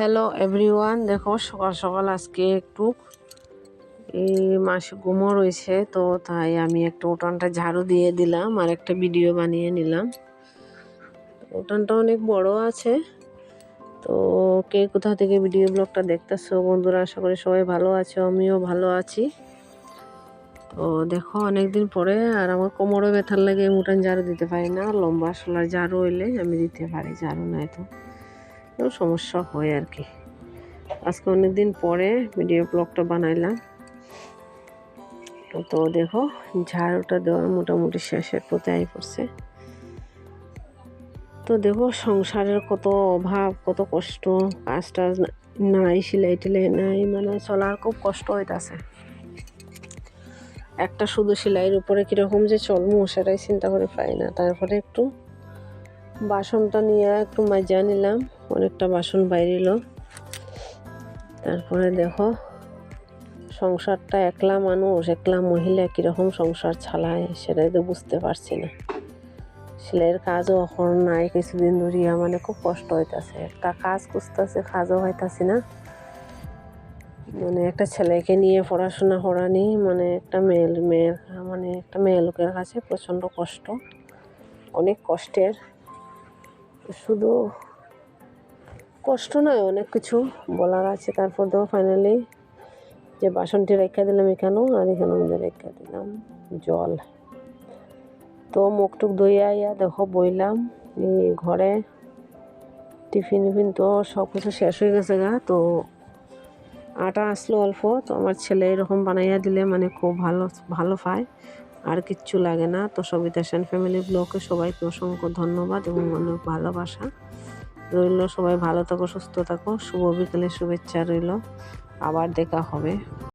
Hello everyone, দেখো সকাল সকাল আজকে একটু এই মাসে গুমো রয়েছে, তো তাই আমি একটু উঠানটা ঝাড়ু দিয়ে দিলাম আর একটা ভিডিও বানিয়ে নিলাম। উঠানটা অনেক বড় আছে, তো কে কোথা থেকে ভিডিও ব্লগটা দেখতেছো বন্ধুরা? আশা করি সবাই ভালো আছো, আমিও ভালো আছি। তো দেখো অনেকদিন পরে আর আমার কোমরও ব্যথার লাগে উঠান ঝাড়ু দিতে পারি না, লম্বা সোলার ঝাড়ু হইলে আমি দিতে পারি, ঝাড়ু নাই তো। সমস্যা হয় আর কি। আজকে অনেক দিন পরে ভিডিও ব্লগটা বানাইলাম। তো দেখো, ঝাড়ুটা দেওয়া মোটামুটি শেষের পথে আই পড়ছে তো দেখো, সংসারের কত অভাব, কত কষ্ট কাজ টাজ নাই, সিলাই টিলাই নাই মানে চলার খুব কষ্ট হইতাছে। একটা শুধু সেলাইয়ের উপরে কীরকম যে চলমু, সেটাই চিন্তা করে পাই না। তারপরে একটু বাসনটা নিয়ে একটু মাজা নিলাম, অনেকটা বাসন বাইরিল। তারপরে দেখো, সংসারটা একলা মানুষ, একলা মহিলা কীরকম সংসার ছালায় সেটাই তো বুঝতে পারছি না। সেলাইয়ের কাজও এখন নাই, কিছুদিন ধরিয়া মানে খুব কষ্ট হইতাছে। একটা কাজ খুঁজতেছে, কাজও হইতাছি না। মানে একটা ছেলেকে নিয়ে পড়াশোনা করানি মানে একটা মেয়ে মেয়ের মানে একটা মেয়ে লোকের কাছে প্রচণ্ড কষ্ট, অনেক কষ্টের। শুধু কষ্ট নয়, অনেক কিছু বলার আছে। তারপর তো ফাইনালি যে বাসনটি রেখে দিলাম এখানেও, আর এখানে মধ্যে রেখে দিলাম জল। তো মুখ টুক ধুইয়া ইয়া দেখো বইলাম, এই ঘরে টিফিন উফিন তো সব কিছু শেষ হয়ে গেছে গা। তো আটা আসলো অল্প, তো আমার ছেলে এরকম বানাইয়া দিলে মানে খুব ভালো ভালো পায়। আর কিচ্ছু লাগে না। তো সবিতা সেন ফ্যামিলি ব্লকে সবাইকে অসংখ্য ধন্যবাদ এবং অনেক ভালোবাসা। রইল, সবাই ভালো থাকো, সুস্থ থাকো। শুভ বিকেলে শুভেচ্ছা রইল। আবার দেখা হবে।